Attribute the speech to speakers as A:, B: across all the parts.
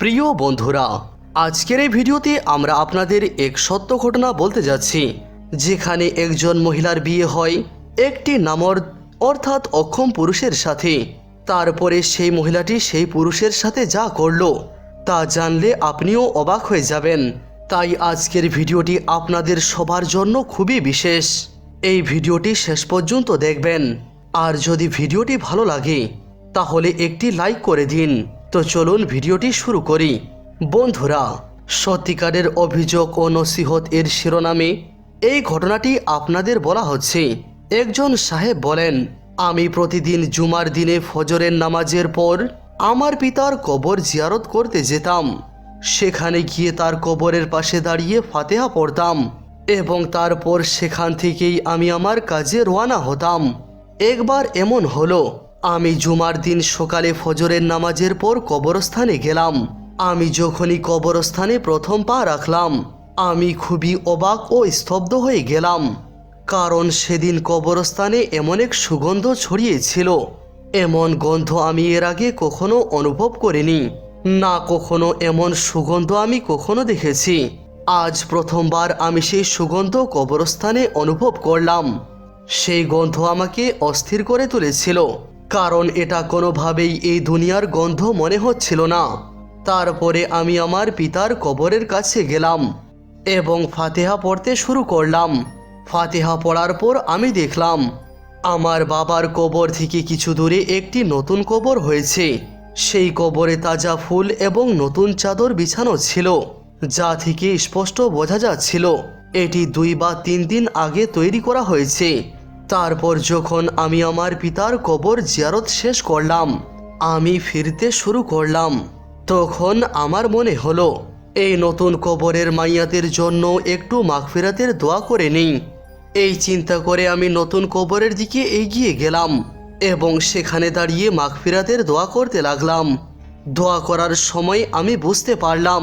A: প্রিয় বন্ধুরা, আজকের এই ভিডিওতে আমরা আপনাদের এক সত্য ঘটনা বলতে যাচ্ছি, যেখানে একজন মহিলার বিয়ে হয়, একটি নামর, অর্থাৎ অক্ষম পুরুষের সাথে। তারপরে সেই মহিলাটি সেই পুরুষের সাথে যা করল, তা জানলে আপনিও অবাক হয়ে যাবেন। তাই আজকের ভিডিওটি আপনাদের সবার জন্য খুবই বিশেষ। এই ভিডিওটি শেষ পর্যন্ত দেখবেন। আর যদি ভিডিওটি ভালো লাগে, তাহলে একটি লাইক করে দিন। তো চলুন ভিডিওটি শুরু করি। বন্ধুরা, সত্যিকারের অভিযোগ ও নসিহত এর শিরোনামে এই ঘটনাটি আপনাদের বলা হচ্ছে। একজন সাহেব বলেন, আমি প্রতিদিন জুমার দিনে ফজরের নামাজের পর আমার পিতার কবর জিয়ারত করতে যেতাম। সেখানে গিয়ে তার কবরের পাশে দাঁড়িয়ে ফাতেহা পড়তাম এবং তারপর সেখান থেকেই আমি আমার কাজে রওনা হতাম। একবার এমন হলো আমি জুমার দিন সকালে ফজরের নামাজের পর কবরস্থানে গেলাম। আমি যখনই কবরস্থানে প্রথম পা রাখলাম, আমি খুবই অবাক ও স্তব্ধ হয়ে গেলাম, কারণ সেদিন কবরস্থানে এমন এক সুগন্ধ ছড়িয়েছিল। এমন গন্ধ আমি এর আগে কখনো অনুভব করিনি, না কখনো এমন সুগন্ধ আমি কখনো দেখেছি। আজ প্রথমবার আমি সেই সুগন্ধ কবরস্থানে অনুভব করলাম। সেই গন্ধ আমাকে অস্থির করে তুলেছিল। কারণ এটা কোনোভাবেই এই দুনিয়ার গন্ধ মনে হচ্ছিল না। তারপরে আমি আমার পিতার কবরের কাছে গেলাম এবং ফাতেহা পড়তে শুরু করলাম। ফাতেহা পড়ার পর আমি দেখলাম, আমার বাবার কবর থেকে কিছু দূরে একটি নতুন কবর হয়েছে। সেই কবরে তাজা ফুল এবং নতুন চাদর বিছানো ছিল, যা থেকে স্পষ্ট বোঝা যাচ্ছিল, এটি দুই বা তিন দিন আগে তৈরি করা হয়েছে। তারপর যখন আমি আমার পিতার কবর জিয়ারত শেষ করলাম, আমি ফিরতে শুরু করলাম। তখন আমার মনে হলো, এই নতুন কবরের মাইয়াদের জন্য একটু মাগফিরাতের দোয়া করে নেই। এই চিন্তা করে আমি নতুন কবরের দিকে এগিয়ে গেলাম এবং সেখানে দাঁড়িয়ে মাগফিরাতের দোয়া করতে লাগলাম। দোয়া করার সময় আমি বুঝতে পারলাম,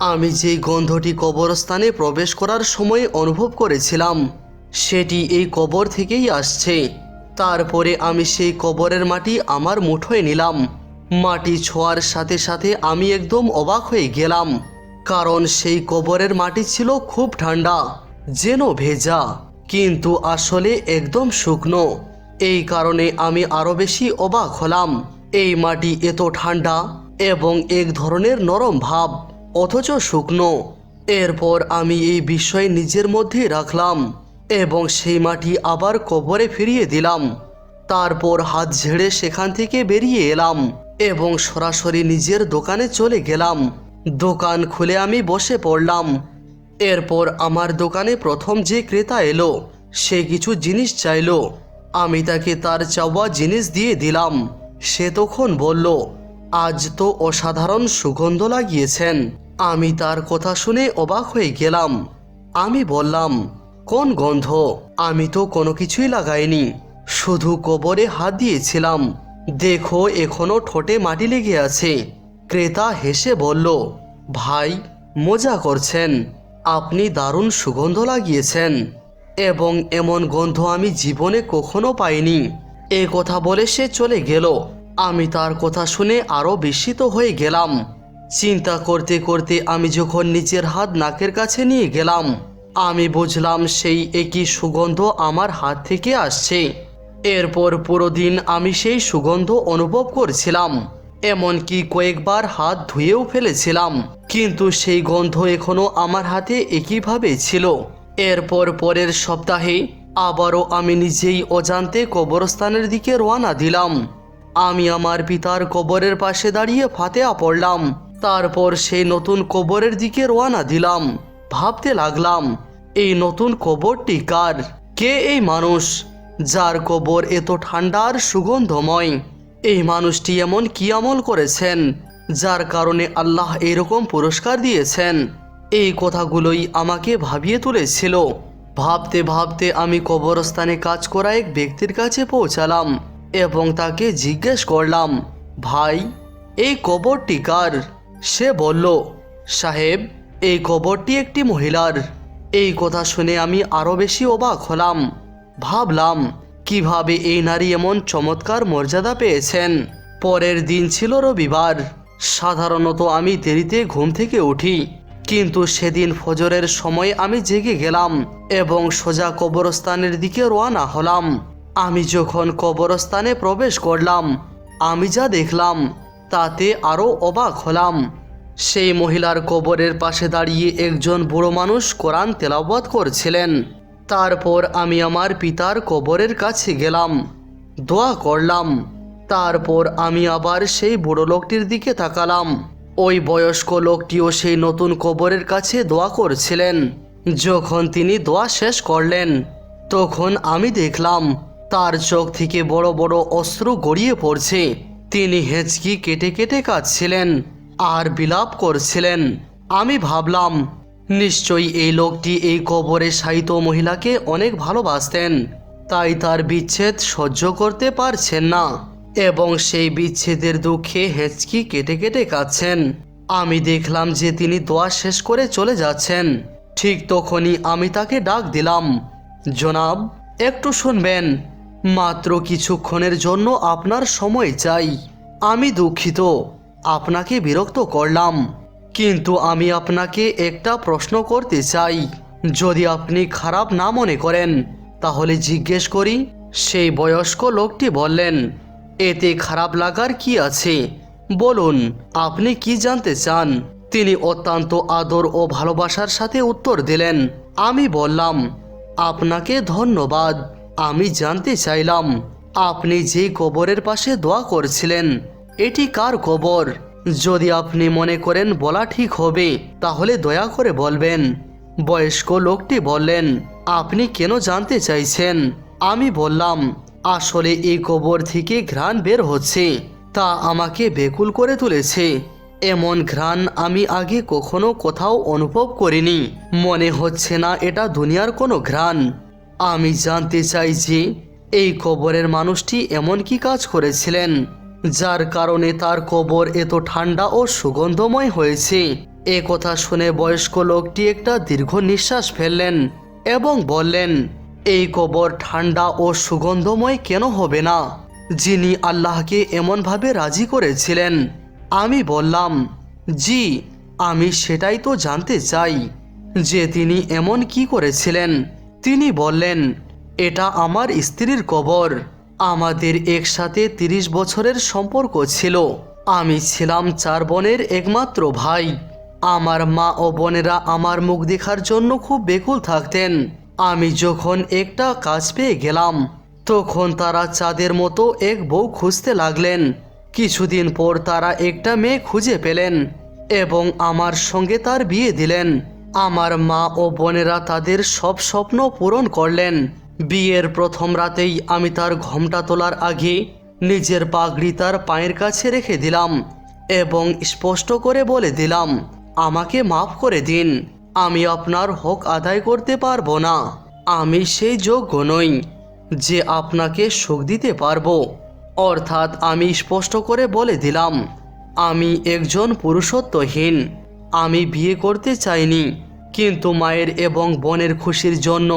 A: আমি যেই গন্ধটি কবরস্থানে প্রবেশ করার সময় অনুভব করেছিলাম। সেটি এই কবর থেকেই আসছে। তারপরে আমি সেই কবরের মাটি আমার মুঠোয় নিলাম। মাটি ছোঁয়ার সাথে সাথে আমি একদম অবাক হয়ে গেলাম, কারণ সেই কবরের মাটি ছিল খুব ঠান্ডা, যেন ভেজা, কিন্তু আসলে একদম শুকনো। এই কারণে আমি আরও বেশি অবাক হলাম, এই মাটি এত ঠান্ডা এবং এক ধরনের নরম ভাব, অথচ শুকনো। এরপর আমি এই বিষয় নিজের মধ্যে রাখলাম। এবং সেই মাটি আবার কবরে ফিরিয়ে দিলাম। তারপর হাত ঝেড়ে সেখান থেকে বেরিয়ে এলাম এবং সরাসরি নিজের দোকানে চলে গেলাম। দোকান খুলে আমি বসে পড়লাম। এরপর আমার দোকানে প্রথম যে ক্রেতা এলো, সে কিছু জিনিস চাইলো। আমি তাকে তার চাওয়া জিনিস দিয়ে দিলাম। সে তখন বলল, আজ তো অসাধারণ সুগন্ধ লাগিয়েছেন। আমি তার কথা শুনে অবাক হয়ে গেলাম। আমি বললাম কোন গন্ধ? আমি তো কোনো কিছুই লাগাইনি। শুধু কবরে হাত দিয়েছিলাম। দেখো, এখনও ঠোঁটে মাটি লেগে আছে। ক্রেতা হেসে বলল, ভাই, মজা করছেন। আপনি দারুণ সুগন্ধ লাগিয়েছেন। এবং এমন গন্ধ আমি জীবনে কখনো পাইনি। এ কথা বলে সে চলে গেল। আমি তার কথা শুনে আরও বিস্মিত হয়ে গেলাম। চিন্তা করতে করতে আমি যখন নিচের হাত নাকের কাছে নিয়ে গেলাম আমি বুঝলাম সেই একই সুগন্ধ আমার হাত থেকে আসছে। এরপর পুরো দিন আমি সেই সুগন্ধ অনুভব করছিলাম। এমনকি কয়েকবার হাত ধুয়েও ফেলেছিলাম। কিন্তু সেই গন্ধ এখনও আমার হাতে একইভাবে ছিল। এরপর পরের সপ্তাহে আবারও আমি নিজেই অজান্তে কবরস্থানের দিকে রওনা দিলাম। আমি আমার পিতার কবরের পাশে দাঁড়িয়ে ফাতেহা পড়লাম। তারপর সেই নতুন কবরের দিকে রওনা দিলাম। ভাবতে লাগলাম, এই নতুন কবরটি কার? কে এই মানুষ? যার কবর এত ঠান্ডার সুগন্ধময়? এই মানুষটি এমন কি আমল করেছেন, যার কারণে আল্লাহ এরকম পুরস্কার দিয়েছেন? এই কথাগুলোই আমাকে ভাবিয়ে তুলেছিল। ভাবতে ভাবতে আমি কবরস্থানে কাজ করা এক ব্যক্তির কাছে পৌঁছালাম এবং তাকে জিজ্ঞেস করলাম, ভাই, এই কবরটি কার? সে বলল, সাহেব এই কবরটি একটি মহিলার। এই কথা শুনে আমি আরও বেশি অবাক হলাম। ভাবলাম, কীভাবে এই নারী এমন চমৎকার মর্যাদা পেয়েছেন? পরের দিন ছিল রবিবার। সাধারণত আমি দেরিতে ঘুম থেকে উঠি। কিন্তু সেদিন ফজরের সময় আমি জেগে গেলাম এবং সোজা কবরস্থানের দিকে রওনা হলাম। আমি যখন কবরস্থানে প্রবেশ করলাম, আমি যা দেখলাম, তাতে আরও অবাক হলাম। সেই মহিলার কবরের পাশে দাঁড়িয়ে একজন বুড়ো মানুষ কোরআন তেলাওয়াত করছিলেন। তারপর আমি আমার পিতার কবরের কাছে গেলাম, দোয়া করলাম। তারপর আমি আবার সেই বুড়ো লোকটির দিকে তাকালাম। ওই বয়স্ক লোকটিও সেই নতুন কবরের কাছে দোয়া করছিলেন। যখন তিনি দোয়া শেষ করলেন, তখন আমি দেখলাম, তার চোখ থেকে বড় বড় অস্ত্র গড়িয়ে পড়ছে। তিনি হেঁচকি কেটে কেটে কাঁদছিলেন। আর বিলাপ করছিলেন। আমি ভাবলাম, নিশ্চয়ই এই লোকটি এই কবরে শায়িত মহিলাকে অনেক ভালোবাসতেন, তাই তার বিচ্ছেদ সহ্য করতে পারছেন না এবং সেই বিচ্ছেদের দুঃখে হেঁচকি কেটে কেটে কাঁদছেন আমি দেখলাম যে তিনি দোয়া শেষ করে চলে যাচ্ছেন। ঠিক তখনই আমি তাকে ডাক দিলাম, জনাব, একটু শুনবেন। মাত্র কিছুক্ষণের জন্য আপনার সময় চাই। আমি দুঃখিত। আপনাকে বিরক্ত করলাম। কিন্তু আমি আপনাকে একটা প্রশ্ন করতে চাই। যদি আপনি খারাপ না মনে করেন, তাহলে জিজ্ঞেস করি, সেই বয়স্ক লোকটি বললেন, এতে খারাপ লাগার কি আছে? বলুন, আপনি কি জানতে চান? তিনি অত্যন্ত আদর ও ভালোবাসার সাথে উত্তর দিলেন, আমি বললাম, আপনাকে ধন্যবাদ, আমি জানতে চাইলাম, আপনি যে কবরের পাশে দোয়া করছিলেন এটি কার কবর যদি আপনি মনে করেন বলা ঠিক হবে, তাহলে দয়া করে বলবেন। বয়স্ক লোকটি বললেন, আপনি কেন জানতে চাইছেন? আমি বললাম, আসলে এই কবর থেকে ঘ্রাণ বের হচ্ছে, তা আমাকে বেকুল করে তুলেছে। এমন ঘ্রাণ আমি আগে কখনো কোথাও অনুভব করিনি। মনে হচ্ছে না এটা দুনিয়ার কোনো ঘ্রাণ। আমি জানতে চাই যে এই কবরের মানুষটি এমন কি কাজ করেছিলেন। যার কারণে তার কবর এত ঠান্ডা ও সুগন্ধময় হয়েছে। এ কথা শুনে বয়স্ক লোকটি একটা দীর্ঘ নিঃশ্বাস ফেললেন এবং বললেন, এই কবর ঠান্ডা ও সুগন্ধময় কেন হবে না? যিনি আল্লাহকে এমনভাবে রাজি করেছিলেন। আমি বললাম, জি, আমি সেটাই তো জানতে চাই যে তিনি এমন কি করেছিলেন। তিনি বললেন, এটা আমার স্ত্রীর কবর। আমাদের একসাথে তিরিশ বছরের সম্পর্ক ছিল। আমি ছিলাম চার বোনের একমাত্র ভাই। আমার মা ও বোনেরা আমার মুখ দেখার জন্য খুব বেকুল থাকতেন। আমি যখন একটা কাজ পেয়ে গেলাম, তখন তারা চাঁদের মতো এক বউ খুঁজতে লাগলেন। কিছুদিন পর তারা একটা মেয়ে খুঁজে পেলেন এবং আমার সঙ্গে তার বিয়ে দিলেন। আমার মা ও বোনেরা তাদের সব স্বপ্ন পূরণ করলেন। বিয়ের প্রথম রাতেই আমি তার ঘোমটা তোলার আগে নিজের পাগড়ি তার পায়ের কাছে রেখে দিলাম এবং স্পষ্ট করে বলে দিলাম, আমাকে মাফ করে দিন, আমি আপনার হক আদায় করতে পারব না, আমি সেই যোগ্য নই যে আপনাকে সুখ দিতে পারব। অর্থাৎ আমি স্পষ্ট করে বলে দিলাম, আমি একজন পুরুষত্বহীন, আমি বিয়ে করতে চাইনি, কিন্তু মায়ের এবং বোনের খুশির জন্য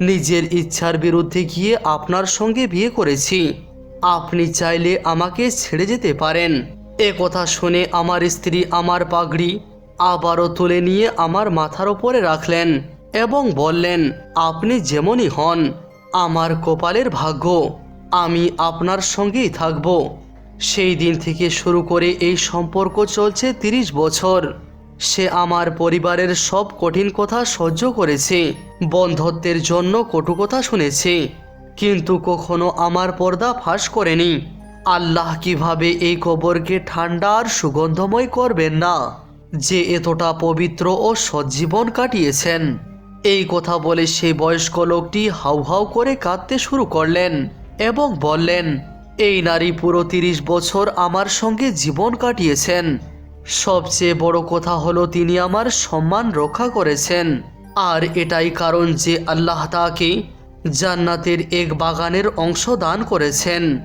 A: নিজের ইচ্ছার বিরুদ্ধে গিয়ে আপনার সঙ্গে বিয়ে করেছি। আপনি চাইলে আমাকে ছেড়ে যেতে পারেন। এ কথা শুনে আমার স্ত্রী আমার পাগড়ি আবারও তুলে নিয়ে আমার মাথার ওপরে রাখলেন এবং বললেন, আপনি যেমনই হন, আমার কপালের ভাগ্য, আমি আপনার সঙ্গেই থাকব। সেই দিন থেকে শুরু করে এই সম্পর্ক চলছে তিরিশ বছর। সে আমার পরিবারের সব কঠিন কথা সহ্য করেছে। বন্ধত্বের জন্য কটু কথা শুনেছে, কিন্তু কখনো আমার পর্দা ফাঁস করেনি। আল্লাহ কীভাবে এই কবরকে ঠান্ডা আর সুগন্ধময় করবেন না, যে এতটা পবিত্র ও সজ্জীবন কাটিয়েছেন? এই কথা বলে সেই বয়স্ক লোকটি হাউ হাউ করে কাঁদতে শুরু করলেন এবং বললেন, এই নারী পুরো তিরিশ বছর আমার সঙ্গে জীবন কাটিয়েছেন। সবচেয়ে বড় কথা হলো তিনি আমার সম্মান রক্ষা করেছেন। আর এটাই কারণ যে আল্লাহ তাকে জান্নাতের এক বাগানের অংশ দান করেছেন।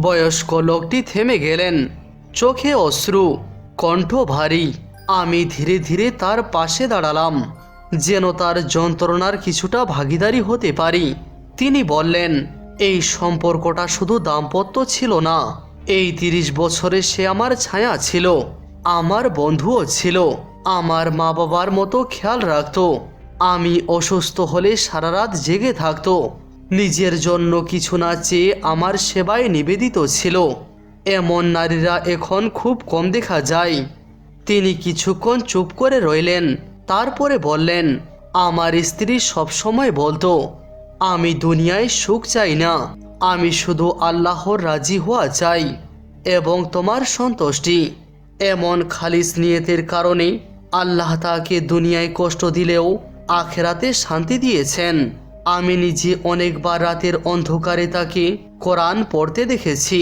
A: বয়স্ক লোকটি থেমে গেলেন। চোখে অশ্রু, কণ্ঠ ভারী। আমি ধীরে ধীরে তার পাশে দাঁড়ালাম, যেন তার যন্ত্রণার কিছুটা ভাগিদারি হতে পারি। তিনি বললেন, এই সম্পর্কটা শুধু দাম্পত্য ছিল না, এই তিরিশ বছরে সে আমার ছায়া ছিল, আমার বন্ধুও ছিল, আমার মা বাবার মতো খেয়াল রাখতো। আমি অসুস্থ হলে সারা রাত জেগে থাকতো। নিজের জন্য কিছু না চেয়ে আমার সেবায় নিবেদিত ছিল। এমন নারীরা এখন খুব কম দেখা যায়। তিনি কিছুক্ষণ চুপ করে রইলেন, তারপরে বললেন, আমার স্ত্রী সবসময় বলতো, আমি দুনিয়ায় সুখ চাই না, আমি শুধু আল্লাহর রাজি হওয়া চাই এবং তোমার সন্তুষ্টি। এমন খালিস নিয়তের কারণে আল্লাহ তাকে দুনিয়ায় কষ্ট দিলেও আখেরাতে শান্তি দিয়েছেন। আমি নিজে অনেকবার রাতের অন্ধকারে তাকে কোরআন পড়তে দেখেছি।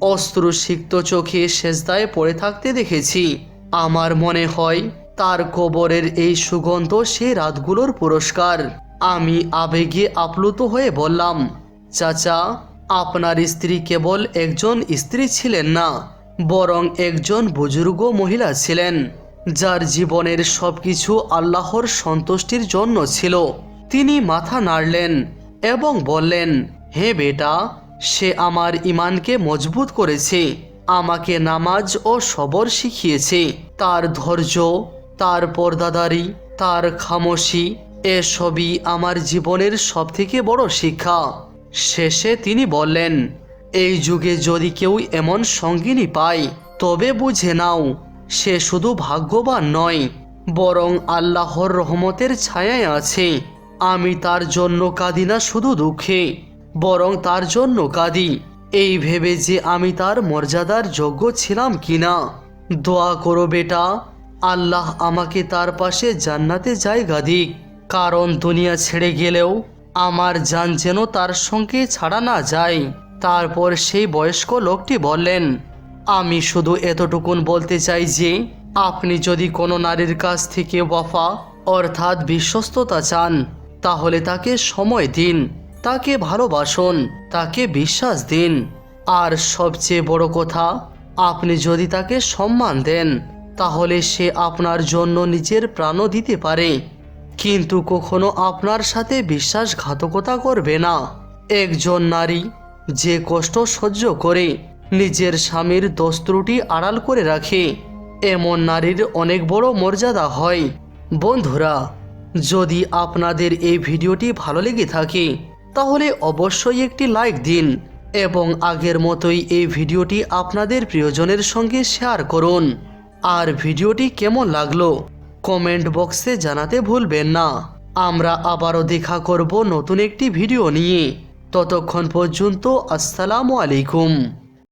A: অস্ত্রসিক্ত চোখে সেজদায় পড়ে থাকতে দেখেছি। আমার মনে হয় তার কবরের এই সুগন্ধ সে রাতগুলোর পুরস্কার। আমি আবেগে আপ্লুত হয়ে বললাম, চাচা, আপনার স্ত্রী কেবল একজন স্ত্রী ছিলেন না, বরং একজন বুজুর্গ মহিলা ছিলেন। যার জীবনের সব কিছু আল্লাহর সন্তুষ্টির জন্য ছিল। তিনি মাথা নাড়লেন এবং বললেন, হে বেটা, সে আমার ইমানকে মজবুত করেছে, আমাকে নামাজ ও সবর শিখিয়েছে। তার ধৈর্য, তার পর্দাদারি, তার খামোশি এসবই আমার জীবনের সবথেকে বড় শিক্ষা। শেষে তিনি বললেন, এই যুগে যদি কেউ এমন সঙ্গিনী পায়, তবে বুঝে নাও সে শুধু ভাগ্যবান নয়, বরং আল্লাহর রহমতের ছায়ায় আছে। আমি তার জন্য কাঁদি না শুধু দুঃখে, বরং তার জন্য কাঁদি। এই ভেবে যে আমি তার মর্যাদার যোগ্য ছিলাম কিনা? দোয়া করো বেটা, আল্লাহ আমাকে তার পাশে জান্নাতে জায়গা দিক, কারণ দুনিয়া ছেড়ে গেলেও আমার যান যেন তার সঙ্গে ছাড়া না যায়। তারপর সেই বয়স্ক লোকটি বললেন আমি শুধু এতটুকুন বলতে চাই যে, আপনি যদি কোনো নারীর কাছ থেকে ওয়াফা, অর্থাৎ বিশ্বস্ততা চান, তাহলে তাকে সময় দিন, তাকে ভালোবাসুন, তাকে বিশ্বাস দিন। আর সবচেয়ে বড় কথা, আপনি যদি তাকে সম্মান দেন, তাহলে সে আপনার জন্য নিজের প্রাণও দিতে পারে। কিন্তু কখনো আপনার সাথে বিশ্বাসঘাতকতা করবে না। একজন নারী যে কষ্ট সহ্য করে নিজের স্বামীর দোষ ত্রুটি আড়াল করে রাখে। এমন নারীর অনেক বড় মর্যাদা হয়। বন্ধুরা, যদি আপনাদের এই ভিডিওটি ভালো লেগে থাকে, তাহলে অবশ্যই একটি লাইক দিন এবং আগের মতোই এই ভিডিওটি আপনাদের প্রিয়জনের সঙ্গে শেয়ার করুন। আর ভিডিওটি কেমন লাগল, কমেন্ট বক্সে জানাতে ভুলবেন না। আমরা আবারও দেখা করব নতুন একটি ভিডিও নিয়ে। ততক্ষণ পর্যন্ত আসসালামু আলাইকুম।